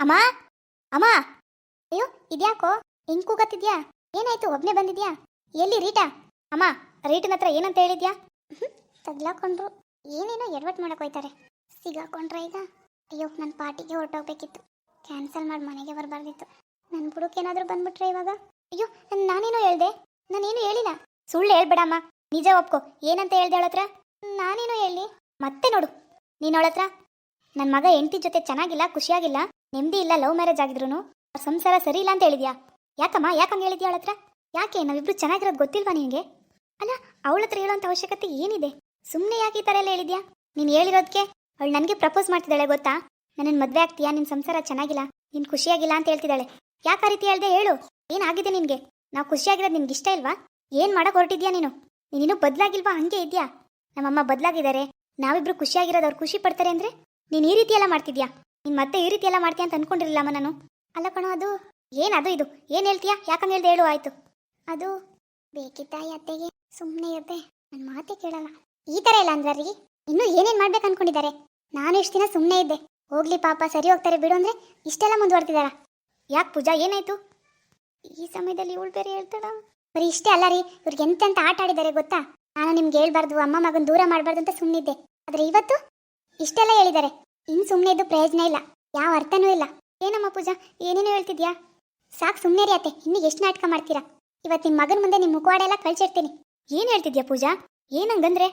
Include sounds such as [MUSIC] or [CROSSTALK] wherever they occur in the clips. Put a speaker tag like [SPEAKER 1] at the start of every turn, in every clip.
[SPEAKER 1] ಅಮ್ಮ ಅಮ್ಮ. ಅಯ್ಯೋ, ಇದ್ಯಾಕೋ? ಹಿಂಗ್ ಕೂಗತ್ತಿದ್ಯಾ ಏನಾಯ್ತು? ಒಬ್ನೇ ಬಂದಿದ್ಯಾ? ಎಲ್ಲಿ ರೀಟಾ? ಅಮ್ಮ, ರೀಟನ ಹತ್ರ ಏನಂತ ಹೇಳಿದ್ಯಾ? ತಗ್ಲಾಕೊಂಡ್ರು. ಏನೇನೋ ಎಡವಟ್ ಮಾಡಕ್ ಹೋಯ್ತಾರೆ. ಸಿಗಾಕೊಂಡ್ರ ಈಗ? ಅಯ್ಯೋ ನನ್ನ ಪಾರ್ಟಿಗೆ ಹೊರಟೋಗ್ಬೇಕಿತ್ತು. ಕ್ಯಾನ್ಸಲ್ ಮಾಡಿ ಮನೆಗೆ ಬರಬಾರ್ದಿತ್ತು. ನನ್ನ ಏನಾದರೂ ಬಂದ್ಬಿಟ್ರೆ ಇವಾಗ? ಅಯ್ಯೋ ನಾನೇನೋ ಹೇಳ್ದೆ? ನಾನೇನು ಹೇಳಿಲ್ಲ. ಸುಳ್ಳು ಹೇಳ್ಬೇಡಮ್ಮ ನಿಜ ಒಪ್ಕೋ. ಏನಂತ ಹೇಳ್ದೆ ಅವಳ ಹತ್ರ ನಾನೇನೋ ಹೇಳಿ ಮತ್ತೆ ನೋಡು. ನೀನು ಹೇಳತ್ರ ನನ್ನ ಮಗ ಹೆಂಡತಿ ಜೊತೆ ಚೆನ್ನಾಗಿಲ್ಲ, ಖುಷಿಯಾಗಿಲ್ಲ. ನೆಮ್ಮದಿ ಇಲ್ಲ ಲವ್ ಮ್ಯಾರೇಜ್ ಆಗಿದ್ರು ಅವ್ರ ಸಂಸಾರ ಸರಿ ಇಲ್ಲ ಅಂತ ಹೇಳಿದ್ಯಾ? ಯಾಕಮ್ಮ ಯಾಕಂಗೆ ಹೇಳಿದ್ಯಾ ಅವಳತ್ರ? ಯಾಕೆ, ನಾವಿಬ್ರು ಚೆನ್ನಾಗಿರೋದು ಗೊತ್ತಿಲ್ವಾ ನಿನಗೆ ಅಲ್ಲ ಅವಳ ಹತ್ರ ಹೇಳೋಂಥ ಅವಶ್ಯಕತೆ ಏನಿದೆ? ಸುಮ್ಮನೆ ಯಾಕೆ ಈ ಥರ ಎಲ್ಲ ಹೇಳಿದ್ಯಾ? ನೀನು ಹೇಳಿರೋದಕ್ಕೆ ಅವಳು ನನಗೆ ಪ್ರಪೋಸ್ ಮಾಡ್ತಿದ್ದಾಳೆ ಗೊತ್ತಾ? ನನ್ನನ್ನು ಮದುವೆ ಆಗ್ತೀಯಾ? ನಿನ್ನ ಸಂಸಾರ ಚೆನ್ನಾಗಿಲ್ಲ? ನೀನು ಖುಷಿಯಾಗಿಲ್ಲ ಅಂತ ಹೇಳ್ತಿದ್ದಾಳೆ. ಯಾಕೆ ಆ ರೀತಿ ಹೇಳ್ದೆ ಹೇಳು? ಏನಾಗಿದೆ ನಿನಗೆ? ನಾವು ಖುಷಿಯಾಗಿರೋದು ನಿನ್ಗೆ ಇಷ್ಟ ಇಲ್ವಾ? ಏನು ಮಾಡಕ್ಕೆ ಹೊರಟಿದ್ಯಾ ನೀನು? ನೀನಿನ್ನೂ ಬದಲಾಗಿಲ್ವಾ? ಹಂಗೆ ಇದೆಯಾ? ನಮ್ಮಮ್ಮ ಬದಲಾಗಿದ್ದಾರೆ ನಾವಿಬ್ರು ಖುಷಿಯಾಗಿರೋದು ಅವ್ರು ಖುಷಿ ಪಡ್ತಾರೆ ಅಂದರೆ ನೀನು ಈ ರೀತಿ ಎಲ್ಲ ಮಾಡ್ತಿದ್ಯಾ? ನೀನು ಮತ್ತೆ ಈ ರೀತಿ ಎಲ್ಲ ಮಾಡ್ತೀಯ ಅಂತ ಅನ್ಕೊಂಡಿರಲಿಲ್ಲಮ್ಮ ನಾನು? ಅಲ್ಲ ಕಣೋ, ಅದು ಏನದು ಇದು? ಏನು ಹೇಳ್ತೀಯಾ? ಯಾಕಂತ ಹೇಳ್ದೆ ಹೇಳು, ಆಯ್ತು. ಅದು ಬೇಕಿತ್ತ ಈ ಅತ್ತೆಗೆ ಸುಮ್ಮನೆ ಇರುತ್ತೆ ನನ್ನ ಮಾತೇ ಕೇಳಲ್ಲ. ಈ ಥರ ಇಲ್ಲ ಅಂದ್ರಿ ಇನ್ನೂ ಏನೇನು ಮಾಡ್ಬೇಕು ಅನ್ಕೊಂಡಿದ್ದಾರೆ? ನಾನು ಇಷ್ಟು ದಿನ ಸುಮ್ಮನೆ ಇದ್ದೆ. ಹೋಗ್ಲಿ ಪಾಪ, ಸರಿ ಹೋಗ್ತಾರೆ ಬಿಡು ಅಂದ್ರೆ ಇಷ್ಟೆಲ್ಲ ಮುಂದುವರ್ತಿದಾರ ಯಾಕೆ ಪೂಜಾ, ಏನಾಯ್ತು? ಈ ಸಮಯದಲ್ಲಿ ಇವಳು ಬೇರೆ ಹೇಳ್ತಾಳ? ಬರೀ ಇಷ್ಟೇ ಅಲ್ಲ ರೀ, ಇವ್ರಿಗೆ ಎಂತೆಂತ ಆಟ ಆಡಿದ್ದಾರೆ ಗೊತ್ತಾ? ನಾನು ನಿಮ್ಗೆ ಹೇಳ್ಬಾರ್ದು, ಅಮ್ಮ ಮಗನ್ ದೂರ ಮಾಡಬಾರ್ದು ಅಂತ ಸುಮ್ಮನಿದ್ದೆ ಆದ್ರೆ ಇವತ್ತು ಇಷ್ಟೆಲ್ಲ ಹೇಳಿದ್ದಾರೆ. ಇನ್ನು ಸುಮ್ಮನೆ ಇದ್ದು ಪ್ರಯೋಜನ ಇಲ್ಲ. ಯಾವ ಅರ್ಥನೂ ಇಲ್ಲ. ಏನಮ್ಮ ಪೂಜಾ, ಏನೇನೋ ಹೇಳ್ತಿದ್ಯಾ? ಸಾಕು ಸುಮ್ಮನೆ ರೀ ಅತ್ತೆ. ಇನ್ನು ಎಷ್ಟು ನಾಟಕ ಮಾಡ್ತೀರಾ? ಇವತ್ತು ನಿಮ್ಮ ಮಗನ ಮುಂದೆ ನಿಮ್ಮ ಮುಖವಾಡ ಎಲ್ಲ ಕಳ್ಸಿರ್ತೀನಿ ಏನು ಹೇಳ್ತಿದ್ಯಾ ಪೂಜಾ? ಏನಂಗಂದ್ರೆ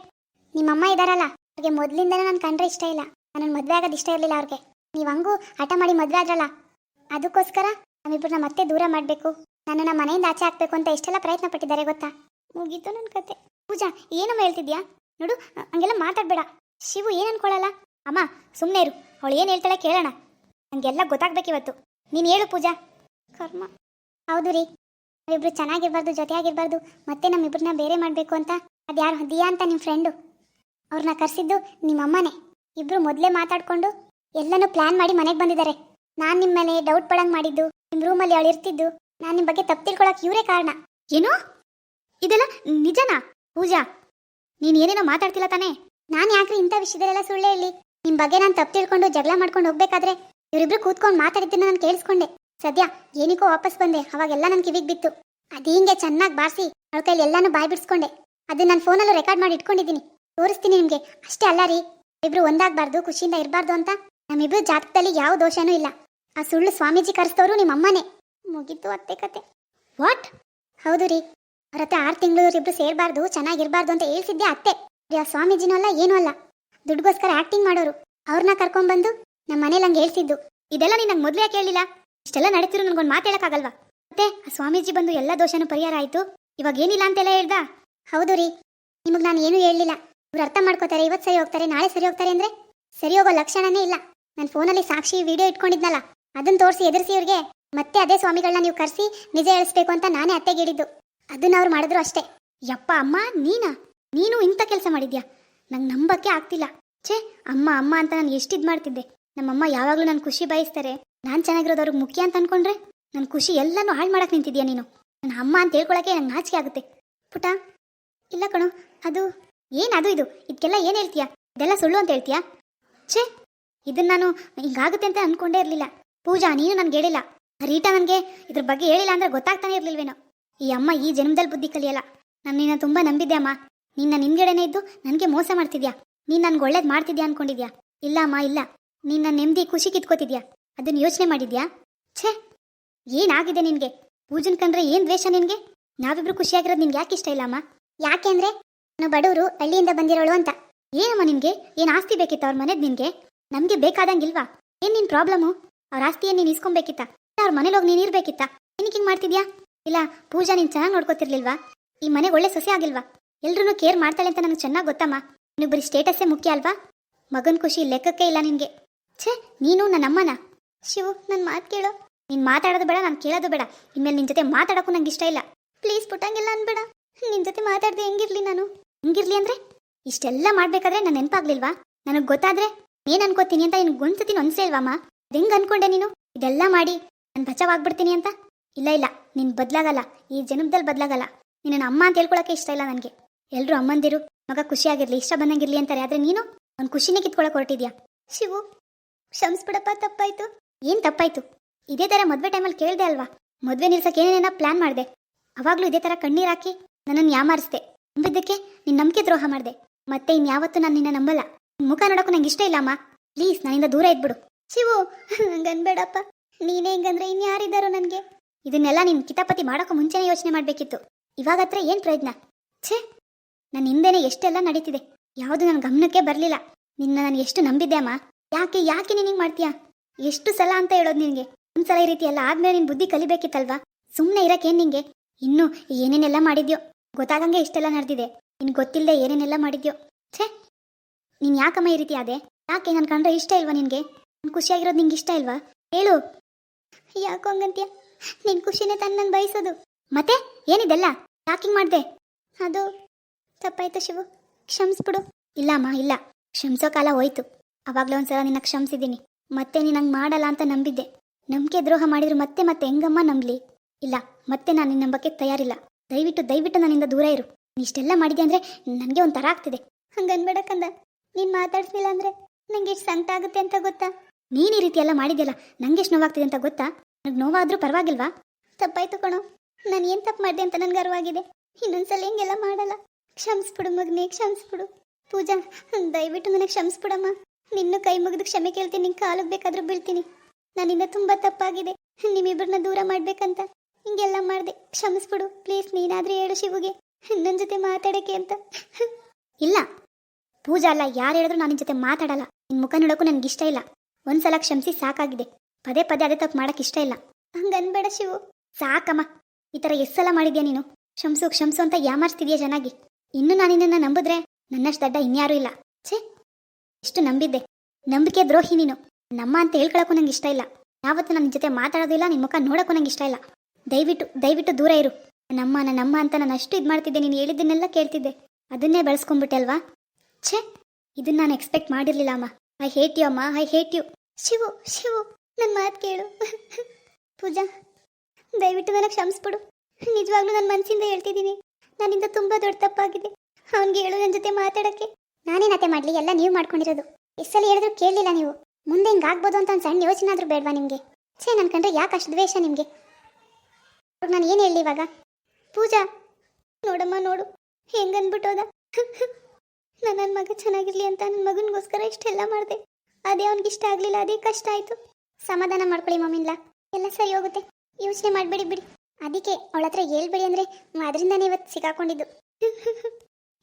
[SPEAKER 1] ನಿಮ್ಮಮ್ಮ ಇದಾರಲ್ಲ, ಅವ್ರಿಗೆ ಮೊದಲಿಂದನೇ ನಾನು ಕಂಡ್ರೆ ಇಷ್ಟ ಇಲ್ಲ. ನನ್ನ ಮದುವೆ ಆಗೋದು ಇಷ್ಟ ಇರಲಿಲ್ಲ ಅವ್ರಿಗೆ. ನೀವು ಹಂಗೂ ಹಠ ಮಾಡಿ ಮದುವೆ ಆದ್ರಲ್ಲ? ಅದಕ್ಕೋಸ್ಕರ ನಮ್ಮಿಬ್ಬರನ್ನ ಮತ್ತೆ ದೂರ ಮಾಡಬೇಕು. ನನ್ನನ್ನು ಮನೆಯಿಂದ ಆಚೆ ಹಾಕ್ಬೇಕು ಅಂತ ಎಷ್ಟೆಲ್ಲ ಪ್ರಯತ್ನ ಪಟ್ಟಿದ್ದಾರೆ ಗೊತ್ತಾ? ಮುಗೀತು ನನ್ನ ಕತೆ. ಪೂಜಾ, ಏನಮ್ಮ ಹೇಳ್ತಿದ್ಯಾ? ನೋಡು, ಹಂಗೆಲ್ಲ ಮಾತಾಡ್ಬೇಡ. ಶಿವು ಏನು ಅನ್ಕೊಳ್ಳಲ್ಲ ಅಮ್ಮ ಸುಮ್ಮನೆ ಇರು. ಅವಳು ಏನು ಹೇಳ್ತಾಳೆ ಕೇಳೋಣ. ನನಗೆಲ್ಲ ಗೊತ್ತಾಗ್ಬೇಕಿವತ್ತು ನೀನು ಹೇಳು ಪೂಜಾ. ಕರ್ಮ. ಹೌದು ರೀ. ನಾವಿಬ್ರು ಚೆನ್ನಾಗಿರ್ಬಾರ್ದು, ಜೊತೆಯಾಗಿರ್ಬಾರ್ದು, ಮತ್ತೆ ನಮ್ಮಿಬ್ರನ್ನ ಬೇರೆ ಮಾಡಬೇಕು ಅಂತ ಅದ್ಯಾರು ದಿಯಾ ಅಂತ ನಿಮ್ಮ ಫ್ರೆಂಡು ಅವ್ರನ್ನ ಕರೆಸಿದ್ದು ನಿಮ್ಮ ಅಮ್ಮನೇ. ಇಬ್ರು ಮೊದಲೇ ಮಾತಾಡ್ಕೊಂಡು ಎಲ್ಲನೂ ಪ್ಲಾನ್ ಮಾಡಿ ಮನೆಗೆ ಬಂದಿದ್ದಾರೆ. ನಾನು ನಿಮ್ಮ ಮೇಲೆ ಡೌಟ್ ಪಡಂಗೆ ಮಾಡಿದ್ದು ನಿಮ್ಮ ರೂಮಲ್ಲಿ ಅವಳು ಇರ್ತಿದ್ದು, ನಾನು ನಿಮ್ಮ ಬಗ್ಗೆ ತಪ್ಪು ತಿಳ್ಕೊಳಕ್ ಇವರೇ ಕಾರಣ. ಏನು? ಇದೆಲ್ಲ ನಿಜನಾ ಪೂಜಾ? ನೀನು ಏನೇನೋ ಮಾತಾಡ್ತಿಲ್ಲ ತಾನೇ? ನಾನು ಯಾಕ್ರಿ ಇಂಥ ವಿಷಯದಲ್ಲೆಲ್ಲ ಸುಳ್ಳೇ ಹೇಳಿ? ನಿಮ್ಮ ಬಗ್ಗೆ ನಾನು ತಪ್ಪು ತಿಳ್ಕೊಂಡು ಜಗಳ ಮಾಡ್ಕೊಂಡು ಹೋಗ್ಬೇಕಾದ್ರೆ ಇವರಿಬ್ರು ಕೂತ್ಕೊಂಡು ಮಾತಾಡಿದ್ದನ್ನ ನಾನು ಕೇಳಿಸ್ಕೊಂಡೆ. ಸದ್ಯ ಏನಿಕೋ ವಾಪಸ್ ಬಂದೆ, ಅವಾಗೆಲ್ಲ ನನ್ನ ಕಿವಿಗೆ ಬಿತ್ತು. ಅದು ಹಿಂಗೆ ಚೆನ್ನಾಗಿ ಬಾರಿಸಿ ಅವ್ರ ಕೈಲಿ ಎಲ್ಲಾನು ಬಾಯ್ ಬಿಡಿಸ್ಕೊಂಡೆ. ಅದನ್ನ ನಾನು ಫೋನಲ್ಲೂ ರೆಕಾರ್ಡ್ ಮಾಡಿ ಇಟ್ಕೊಂಡಿದ್ದೀನಿ. ತೋರಿಸ್ತೀನಿ ನಿಮಗೆ. ಅಷ್ಟೇ ಅಲ್ಲ ರೀ, ಇಬ್ರು ಒಂದಾಗಬಾರ್ದು, ಖುಷಿಯಿಂದ ಇರಬಾರ್ದು ಅಂತ ನಮ್ಮಿಬ್ರು ಜಾತಕದಲ್ಲಿ ಯಾವ ದೋಷನೂ ಇಲ್ಲ. ಆ ಸುಳ್ಳು ಸ್ವಾಮೀಜಿ ಕರೆಸ್ತವ್ರು ನಿಮ್ಮ ಅಮ್ಮನೇ. ಮುಗೀತು ಅತ್ತೆ ಕತೆ. ವಾಟ್? ಹೌದು ರೀ, ಅವ್ರ ಹತ್ರ ಆರು ತಿಂಗಳು ಇಬ್ರು ಸೇರಬಾರ್ದು ಚೆನ್ನಾಗಿರ್ಬಾರ್ದು ಅಂತ ಹೇಳ್ಸಿದ್ದೆ ಅತ್ತೆ. ಆ ಸ್ವಾಮೀಜಿನೂ ಅಲ್ಲ, ಏನೂ ಅಲ್ಲ. ದುಡ್ಗೋಸ್ಕರ ಆಕ್ಟಿಂಗ್ ಮಾಡೋರು. ಅವ್ರನ್ನ ಕರ್ಕೊಂಡ್ಬಂದು ನಮ್ಮ ಮನೇಲಿ ಹಂಗೆ ಹೇಳ್ತಿದ್ದು. ಇದೆಲ್ಲ ನೀನು ನಂಗೆ ಮೊದಲೇ ಕೇಳಿಲ್ಲ ಇಷ್ಟೆಲ್ಲ ನಡೀತಿರೋ ನನಗೊಂದು ಮಾತು ಆಗಲ್ವಾ ಮತ್ತೆ ಆ ಸ್ವಾಮೀಜಿ ಬಂದು ಎಲ್ಲ ದೋಷನೂ ಪರಿಹಾರ ಆಯ್ತು. ಇವಾಗ ಏನಿಲ್ಲ ಅಂತೆಲ್ಲ ಹೇಳ್ದ? ಹೌದು ರೀ. ನಿಮಗೆ ನಾನು ಏನೂ ಹೇಳಲಿಲ್ಲ. ಇವ್ರು ಅರ್ಥ ಮಾಡ್ಕೋತಾರೆ ಇವತ್ತು ಸರಿ ಹೋಗ್ತಾರೆ, ನಾಳೆ ಸರಿ ಹೋಗ್ತಾರೆ ಅಂದ್ರೆ ಸರಿ ಹೋಗೋ ಲಕ್ಷಣನೇ ಇಲ್ಲ. ನನ್ನ ಫೋನಲ್ಲಿ ಸಾಕ್ಷಿ ವಿಡಿಯೋ ಇಟ್ಕೊಂಡಿದ್ನಲ್ಲ ಅದನ್ನ ತೋರಿಸಿ ಎದುರಿಸಿ ಇವ್ರಿಗೆ ಮತ್ತೆ ಅದೇ ಸ್ವಾಮಿಗಳನ್ನ ನೀವು ಕರೆಸಿ ನಿಜ ಹೇಳಿಸ್ಬೇಕು ಅಂತ ನಾನೇ ಅತ್ತೆಗೆ ಹೇಳಿದ್ದು. ಅದನ್ನ ಅವ್ರು ಮಾಡಿದ್ರು ಅಷ್ಟೇ. ಯಪ್ಪ ಅಮ್ಮ, ನೀನಾ? ನೀನು ಇಂಥ ಕೆಲಸ ಮಾಡಿದ್ಯಾ? ನಂಗೆ ನಂಬಕ್ಕೆ ಆಗ್ತಿಲ್ಲ. ಛೇ, ಅಮ್ಮ ಅಮ್ಮ ಅಂತ ನಾನು ಎಷ್ಟು ಇದು ಮಾಡ್ತಿದ್ದೆ. ನಮ್ಮಮ್ಮ ಯಾವಾಗಲೂ ನನ್ನ ಖುಷಿ ಬಯಸ್ತಾರೆ. ನಾನು ಚೆನ್ನಾಗಿರೋದವ್ರಿಗೆ ಮುಖ್ಯ ಅಂತ ಅನ್ಕೊಂಡ್ರೆ ನನ್ನ ಖುಷಿ ಎಲ್ಲನೂ ಹಾಳು ಮಾಡಕ್ಕೆ ನಿಂತಿದ್ಯಾ ನೀನು? ನನ್ನ ಅಮ್ಮ ಅಂತ ಹೇಳ್ಕೊಳಕ್ಕೆ ನಂಗೆ ನಾಚಿಕೆ ಆಗುತ್ತೆ. ಪುಟ, ಇಲ್ಲ ಕಣೋ, ಅದು ಏನದು ಇದು? ಇದಕ್ಕೆಲ್ಲ ಏನು ಹೇಳ್ತೀಯಾ? ಇದೆಲ್ಲ ಸುಳ್ಳು ಅಂತ ಹೇಳ್ತೀಯಾ? ಛೇ ಇದನ್ನ ನಾನು ಹಿಂಗಾಗುತ್ತೆ ಅಂತ ಅನ್ಕೊಂಡೇ ಇರಲಿಲ್ಲ. ಪೂಜಾ, ನೀನು ನನ್ಗೆ ಹೇಳಿಲ್ಲ. ರೀಟಾ ನನಗೆ ಇದ್ರ ಬಗ್ಗೆ ಹೇಳಿಲ್ಲ ಅಂದ್ರೆ ಗೊತ್ತಾಗ್ತಾನೆ ಇರ್ಲಿಲ್ವೇನೋ? ಈ ಅಮ್ಮ ಈ ಜನ್ಮದಲ್ಲಿ ಬುದ್ಧಿ ಕಲಿಯಲ್ಲ. ನಾನು ನಿನ್ನ ತುಂಬ ನಂಬಿದ್ದೆ ಅಮ್ಮ. ನಿನ್ನ ನಿನ್ಗಡೆನೇ ಇದ್ದು ನನಗೆ ಮೋಸ ಮಾಡ್ತಿದ್ಯಾ? ನೀನು ನನ್ಗೆ ಒಳ್ಳೇದು ಮಾಡ್ತಿದ್ಯಾ ಅನ್ಕೊಂಡಿದ್ಯಾ? ಇಲ್ಲ ಅಮ್ಮ, ಇಲ್ಲ. ನಿನ್ನ ನೆಮ್ಮದಿ ಖುಷಿ ಕಿತ್ಕೋತಿದ್ಯಾ? ಅದನ್ನ ಯೋಚನೆ ಮಾಡಿದ್ಯಾ? ಛೇ! ಏನಾಗಿದೆ ನಿನಗೆ? ಪೂಜನ್ ಕಂಡ್ರೆ ಏನು ದ್ವೇಷ ನಿನಗೆ? ನಾವಿಬ್ರು ಖುಷಿಯಾಗಿರೋದು ನಿನ್ಗೆ ಯಾಕೆ ಇಷ್ಟ ಇಲ್ಲ ಅಮ್ಮ? ಯಾಕೆ ಅಂದ್ರೆ ನಾನು ಬಡವರು ಹಳ್ಳಿಯಿಂದ ಬಂದಿರೋಳು ಅಂತ. ಏನಮ್ಮ ನಿನ್ಗೆ? ಏನು ಆಸ್ತಿ ಬೇಕಿತ್ತ ಅವ್ರ ಮನೆದ್ ನಿನಗೆ? ನಮಗೆ ಬೇಕಾದಂಗಿಲ್ವಾ? ಏನ್ ನಿನ್ ಪ್ರಾಬ್ಲಮ್ಮು ಅವ್ರ ಆಸ್ತಿಯನ್ನು ನೀನು ಇಸ್ಕೊಬೇಕಿತ್ತ? ಅವ್ರ ಮನೇಲಿ ನೀನು ಇರ್ಬೇಕಿತ್ತ? ಏನಕ್ಕೆ ಹಿಂಗೆ ಮಾಡ್ತಿದ್ಯಾ? ಇಲ್ಲ, ಪೂಜಾ ನೀನು ಚೆನ್ನಾಗಿ ನೋಡ್ಕೋತಿರ್ಲಿಲ್ವಾ? ಈ ಮನೆಗೆ ಒಳ್ಳೆ ಸೊಸೆ ಆಗಿಲ್ವಾ? ಎಲ್ರೂ ಕೇರ್ ಮಾಡ್ತಾಳೆ ಅಂತ ನನಗೆ ಚೆನ್ನಾಗಿ ಗೊತ್ತಮ್ಮ. ನೀವು ಬರೀ ಸ್ಟೇಟಸ್ಸೇ ಮುಖ್ಯ ಅಲ್ವಾ? ಮಗನ ಖುಷಿ ಲೆಕ್ಕಕ್ಕೆ ಇಲ್ಲ ನಿನಗೆ. ಛೇ, ನೀನು ನನ್ನ ಅಮ್ಮನ? ಶಿವು ನನ್ನ ಮಾತು ಕೇಳು. ನೀನು ಮಾತಾಡೋದು ಬೇಡ, ನಾನು ಕೇಳೋದು ಬೇಡ. ಇನ್ಮೇಲೆ ನಿನ್ನ ಜೊತೆ ಮಾತಾಡೋಕ್ಕೂ ನಂಗೆ ಇಷ್ಟ ಇಲ್ಲ. ಪ್ಲೀಸ್ ಪುಟ್ಟಂಗಿಲ್ಲ ಅನ್ಬೇಡ. ನಿನ್ನ ಜೊತೆ ಮಾತಾಡ್ದೆ ಹೆಂಗಿರ್ಲಿ ನಾನು? ಹೆಂಗಿರ್ಲಿ ಅಂದ್ರೆ? ಇಷ್ಟೆಲ್ಲ ಮಾಡ್ಬೇಕಾದ್ರೆ ನಾನು ನೆನಪಾಗ್ಲಿಲ್ವಾ? ನನಗೆ ಗೊತ್ತಾದ್ರೆ ಏನು ಅನ್ಕೋತೀನಿ ಅಂತ ನಿನ್ಗೆ ಒಂದ್ಸತಿ ಅನ್ಸೇಲ್ವಮ್ಮ ಹೆಂಗೆ ಅನ್ಕೊಂಡೆ ನೀನು? ಇದೆಲ್ಲ ಮಾಡಿ ನಾನು ಬಚಾವಾಗ್ಬಿಡ್ತೀನಿ ಅಂತ? ಇಲ್ಲ ಇಲ್ಲ, ನೀನು ಬದಲಾಗಲ್ಲ. ಈ ಜನ್ಮದಲ್ಲಿ ಬದಲಾಗಲ್ಲ. ನಿನ್ನ ಅಮ್ಮ ಅಂತ ಹೇಳ್ಕೊಳಕ್ಕೆ ಇಷ್ಟ ಇಲ್ಲ ನನಗೆ. ಎಲ್ರು ಅಮ್ಮಂದಿರು, ಮಗ ಖುಷಿಯಾಗಿರ್ಲಿ, ಇಷ್ಟ ಬಂದಂಗಿರ್ಲಿ ಅಂತಾರೆ. ಆದ್ರೆ ನೀನು ಅವ್ನ ಖುಷಿನೇ ಕಿತ್ಕೊಳಕ್ ಹೊರಟಿದ್ಯಾ? ಶಿವು, ಕ್ಷಮಿಸ್ಬಿಡಪ್ಪ, ತಪ್ಪಾಯ್ತು. ಏನ್ ತಪ್ಪಾಯ್ತು? ಇದೇ ತರ ಮದ್ವೆ ಟೈಮಲ್ಲಿ ಕೇಳ್ದೆ ಅಲ್ವಾ? ಮದ್ವೆ ನಿಲ್ಸಕ್ಕೆ ಏನೇನ ಪ್ಲಾನ್ ಮಾಡ್ದೆ? ಅವಾಗ್ಲೂ ಇದೇ ತರ ಕಣ್ಣೀರ್ ಹಾಕಿ ನನ್ನನ್ನು ಯಾಮಾರಿಸ್ದೆ. ನಂಬಿದ್ದಕ್ಕೆ ನಿನ್ ನಂಬಿಕೆ ದ್ರೋಹ ಮಾಡ್ದೆ. ಮತ್ತೆ ಇನ್ಯಾವತ್ತೂ ನಾನು ನಿನ್ನ ನಂಬಲ್ಲ. ಮುಖ ನೋಡೋಕೆ ನಂಗೆ ಇಷ್ಟ ಇಲ್ಲ, ಅಮ್ಮ. ಪ್ಲೀಸ್, ನನ್ನಿಂದ ದೂರ ಇದ್ಬಿಡು. ಶಿವು ನಂಗನ್ಬೇಡಪ್ಪ ನೀನೇ ಹಿಂಗಂದ್ರೆ ಇನ್ಯಾರಿದ್ದಾರೋ ನನಗೆ? ಇದನ್ನೆಲ್ಲ ನಿನ್ ಕಿತಾಪತಿ ಮಾಡೋಕ್ಕೂ ಮುಂಚೆನೇ ಯೋಚನೆ ಮಾಡ್ಬೇಕಿತ್ತು. ಇವಾಗತ್ರ ಏನ್ ಪ್ರಯತ್ನ? ಛೇ ನನ್ನ ಹಿಂದೆನೆ ಎಷ್ಟೆಲ್ಲ ನಡೀತಿದೆ. ಯಾವುದು ನನ್ನ ಗಮನಕ್ಕೆ ಬರಲಿಲ್ಲ. ನಿನ್ನ ನಾನು ಎಷ್ಟು ನಂಬಿದ್ದೆ ಅಮ್ಮ. ಯಾಕೆ ಯಾಕೆ ನೀನು ಮಾಡ್ತೀಯ? ಎಷ್ಟು ಸಲ ಅಂತ ಹೇಳೋದು ನಿನಗೆ. ಒಂದ್ಸಲ ಈ ರೀತಿ ಎಲ್ಲ ಆದ್ಮೇಲೆ ನಿನ್ ಬುದ್ಧಿ ಕಲಿಬೇಕಿತ್ತಲ್ವಾ? ಸುಮ್ಮನೆ ಇರಕ್ಕೇನ್ ನಿಂಗೆ? ಇನ್ನು ಏನೇನೆಲ್ಲ ಮಾಡಿದ್ಯೋ? ಗೊತ್ತಾಗಂಗೆ ಇಷ್ಟೆಲ್ಲ ನಡೆದಿದೆ. ನಿನ್ ಗೊತ್ತಿಲ್ಲದೆ ಏನೇನೆಲ್ಲ ಮಾಡಿದ್ಯೋ? ಛೇ! ನೀನ್ ಯಾಕಮ್ಮ ಈ ರೀತಿ ಆದೆ? ಯಾಕೆ ನಾನು ಕಂಡ್ರೆ ಇಷ್ಟ ಇಲ್ವಾ ನಿನಗೆ? ನಾನು ಖುಷಿಯಾಗಿರೋದು ನಿಂಗೆ ಇಷ್ಟ ಇಲ್ವಾ? ಹೇಳು. ಯಾಕೋ ಹಂಗಂತೀಯ? ನಿನ್ ಖುಷಿನೇ ತಾನು ನಾನು ಬಯಸೋದು. ಮತ್ತೆ? ಏನಿದೆಲ್ಲ? ಯಾಕಿಂಗ್ ಮಾಡ್ದೆ? ಅದು ತಪ್ಪಾಯ್ತು ಶಿವು. ಕ್ಷಮಿಸ್ಬಿಡು. ಇಲ್ಲ ಅಮ್ಮ ಇಲ್ಲ. ಕ್ಷಮಿಸೋ ಕಾಲ ಹೋಯ್ತು. ಅವಾಗಲೇ ಒಂದ್ಸಲ ನಿನ್ನ ಕ್ಷಮಿಸಿದ್ದೀನಿ. ಮತ್ತೆ ನೀನು ಮಾಡಲ್ಲ ಅಂತ ನಂಬಿದ್ದೆ. ನಂಬಿಕೆ ದ್ರೋಹ ಮಾಡಿದ್ರು ಮತ್ತೆ ಮತ್ತೆ ಹೆಂಗಮ್ಮ ನಂಬಲಿ? ಇಲ್ಲ, ಮತ್ತೆ ನಾನು ನಿನ್ನ ನಂಬಕ್ಕೆ ತಯಾರಿಲ್ಲ. ದಯವಿಟ್ಟು ದಯವಿಟ್ಟು ನನ್ನಿಂದ ದೂರ ಇರು. ನೀಷ್ಟೆಲ್ಲ ಮಾಡಿದೆ ಅಂದ್ರೆ ನನಗೆ ಒಂಥರ ಆಗ್ತಿದೆ. ಹಂಗನ್ಬೇಡ ಕಂದ. ನೀನ್ ಮಾತಾಡ್ಸ್ಲಿಲ್ಲ ಅಂದ್ರೆ ನಂಗೆ ಎಷ್ಟು ಸಂಕಟ ಆಗುತ್ತೆ ಅಂತ ಗೊತ್ತಾ? ನೀನ್ ಈ ರೀತಿ ಎಲ್ಲ ಮಾಡಿದ್ಯಲ್ಲ, ನಂಗೆ ಎಷ್ಟು ನೋವಾಗ್ತಿದೆ ಅಂತ ಗೊತ್ತಾ? ನನಗೆ ನೋವಾದ್ರೂ ಪರವಾಗಿಲ್ವಾ? ತಪ್ಪಾಯ್ತು ಕಣೋ. ನಾನು ಏನ್ ತಪ್ಪು ಮಾಡಿದೆ ಅಂತ ನನ್ಗೆ ಅರ್ವಾಗಿದೆ. ಇನ್ನೊಂದ್ಸಲ ಹಿಂಗೆಲ್ಲ ಮಾಡಲ್ಲ. ಕ್ಷಮಿಸ್ಬಿಡು ಮಗನೇ, ಕ್ಷಮಿಸ್ಬಿಡು. ಪೂಜಾ, ದಯವಿಟ್ಟು ನನಗೆ ಕ್ಷಮಿಸ್ಬಿಡಮ್ಮ. ನಿನ್ನ ಕೈ ಮುಗಿದು ಕ್ಷಮೆ ಕೇಳ್ತೀನಿ, ನಿನ್ ಕಾಲಿಗೆ ಬೇಕಾದ್ರೂ ಬೀಳ್ತೀನಿ. ನನ್ನಿಂದ ತುಂಬಾ ತಪ್ಪಾಗಿದೆ. ನಿಮ್ಮಿಬ್ಬರನ್ನ ದೂರ ಮಾಡ್ಬೇಕಂತ. ಹಿಂಗೆಲ್ಲ ಮಾಡ್ದೆ. ಕ್ಷಮಿಸ್ಬಿಡು, ಪ್ಲೀಸ್ ನೀನಾದ್ರೂ ಹೇಳು ಶಿವಗೆ. ನನ್ನ ಜೊತೆ ಮಾತಾಡಕ್ಕೆ ಅಂತ. ಇಲ್ಲ. ಪೂಜಾ ಅಲ್ಲ, ಯಾರು ಹೇಳಿದ್ರು ನಾನು ನಿನ್ ಜೊತೆ ಮಾತಾಡಲ್ಲ. ನಿನ್ ಮುಖ ನೋಡೋಕ್ಕೂ ನನಗೆ ಇಷ್ಟ ಇಲ್ಲ. ಒಂದ್ಸಲ ಕ್ಷಮಿಸಿ ಸಾಕಾಗಿದೆ. ಪದೇ ಪದೇ ಅದೇ ತಪ್ಪು ಮಾಡಕ್ ಇಷ್ಟ ಇಲ್ಲ. ಹಂಗನ್ಬೇಡ ಶಿವು. ಸಾಕಮ್ಮ. ಈ ಥರ ಎಷ್ಟ್ ಸಲ ಮಾಡಿದ್ಯಾ ನೀನು? ಕ್ಷಮಿಸು ಕ್ಷಮಿಸು ಅಂತ ಯಾಮಾರಿಸ್ತಿದ್ಯಾ ಚೆನ್ನಾಗಿ ಇನ್ನು ನಾನು ನಿನ್ನನ್ನು ನಂಬಿದ್ರೆ ನನ್ನಷ್ಟು ದಡ್ಡ ಇನ್ಯಾರೂ ಇಲ್ಲ. ಛೇ, ಎಷ್ಟು ನಂಬಿದ್ದೆ. ನಂಬಿಕೆ ದ್ರೋಹಿ ನೀನು. ನಮ್ಮ ಅಂತ ಹೇಳ್ಕೊಳಕ್ಕೂ ನಂಗೆ ಇಷ್ಟ ಇಲ್ಲ. ಯಾವತ್ತೂ ನನ್ನ ಜೊತೆ ಮಾತಾಡೋದಿಲ್ಲ ನಿನ್ನ ಮುಖ ನೋಡೋಕ್ಕೂ ನಂಗೆ ಇಷ್ಟ ಇಲ್ಲ. ದಯವಿಟ್ಟು ದಯವಿಟ್ಟು ದೂರ ಇರು. ನಮ್ಮ ನಮ್ಮ ಅಂತ ನಾನು ಅಷ್ಟು ಇದು ಮಾಡ್ತಿದ್ದೆ, ನೀನು ಹೇಳಿದ್ದನ್ನೆಲ್ಲ ಕೇಳ್ತಿದ್ದೆ. ಅದನ್ನೇ ಬೆಳೆಸ್ಕೊಂಡ್ಬಿಟ್ಟೆ ಅಲ್ವಾ? ಛೇ ಇದನ್ನ ನಾನು ಎಕ್ಸ್ಪೆಕ್ಟ್ ಮಾಡಿರಲಿಲ್ಲ ಅಮ್ಮ. ಐ ಹೇಟ್ ಯು ಅಮ್ಮ I hate you Shivu Shivu ನನ್ನ ಮಾತು ಕೇಳು. ಪೂಜಾ, ದಯವಿಟ್ಟು ನನಗೆ ಕ್ಷಮಿಸ್ಬಿಡು. ನಿಜವಾಗ್ಲೂ ನನ್ನ ಮನಸ್ಸಿಂದ ಹೇಳ್ತಿದ್ದೀನಿ. ನನ್ನಿಂದ ತುಂಬಾ ದೊಡ್ಡ ತಪ್ಪಾಗಿದೆ. ಅವನಿಗೆ ಹೇಳು ನನ್ನ ಜೊತೆ ಮಾತಾಡಕ್ಕೆ. ನಾನೇನತೆ ಮಾಡ್ಲಿ, ಎಲ್ಲ ನೀವು ಮಾಡ್ಕೊಂಡಿರೋದು. ಎಷ್ಟಲ್ಲಿ ಹೇಳಿದ್ರು ಕೇಳಲಿಲ್ಲ ನೀವು. ಮುಂದೆ ಹಿಂಗಾಗ್ಬೋದು ಅಂತ ಒಂದು ಸಣ್ಣ ಯೋಚನೆ ಆದ್ರೂ ಬೇಡವಾ ನಿಮಗೆ? ಛೇ ನನ್ನ ಕಂಡ್ರೆ ಯಾಕೆ ಅಷ್ಟು ದ್ವೇಷ ನಿಮಗೆ? ನಾನು ಏನು ಹೇಳಿ ಇವಾಗ? ಪೂಜಾ, ನೋಡಮ್ಮ, ನೋಡು. ಹೆಂಗನ್ಬಿಟ್ಟೋದ [LAUGHS] ನಾನು ನನ್ನ ಮಗ ಚೆನ್ನಾಗಿರ್ಲಿ ಅಂತ ನನ್ನ ಮಗನಿಗೋಸ್ಕರ ಇಷ್ಟೆಲ್ಲ ಮಾಡಿದೆ. ಅದೇ ಅವ್ನಿಗೆ ಇಷ್ಟ ಆಗಲಿಲ್ಲ, ಅದೇ ಕಷ್ಟ ಆಯಿತು. ಸಮಾಧಾನ ಮಾಡ್ಕೊಳ್ಳಿ ಮಮ್ಮಿಲ್ಲ ಎಲ್ಲ ಸರಿ ಹೋಗುತ್ತೆ. ಯೋಚನೆ ಮಾಡಬೇಡಿ ಬಿಡಿ. ಅದಕ್ಕೆ ಅವಳ ಹತ್ರ ಹೇಳ್ಬೇಡಿ ಅಂದ್ರೆ ಅದರಿಂದನೇ ಇವತ್ತು ಸಿಕ್ಕಾಕೊಂಡಿದ್ದು.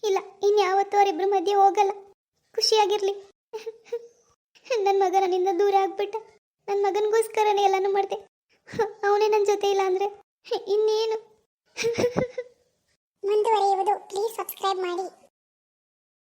[SPEAKER 1] ಇಲ್ಲ ಇನ್ಯಾವತ್ತೂ ಅವರಿಬ್ರ ಮಧ್ಯೆ ಹೋಗಲ್ಲ. ಖುಷಿಯಾಗಿರ್ಲಿ. ನನ್ನ ಮಗ ನನ್ನಿಂದ ದೂರ ಆಗ್ಬಿಟ್ಟ. ನನ್ನ ಮಗನಿಗೋಸ್ಕರನೇ ಎಲ್ಲಾನು ಮಾಡಿದೆ. ಅವನೇ ನನ್ನ ಜೊತೆ ಇಲ್ಲ ಅಂದ್ರೆ ಇನ್ನೇನು?
[SPEAKER 2] ಮುಂದುವರಿಯುವುದು. ಪ್ಲೀಸ್ ಸಬ್ಸ್ಕ್ರೈಬ್ ಮಾಡಿ.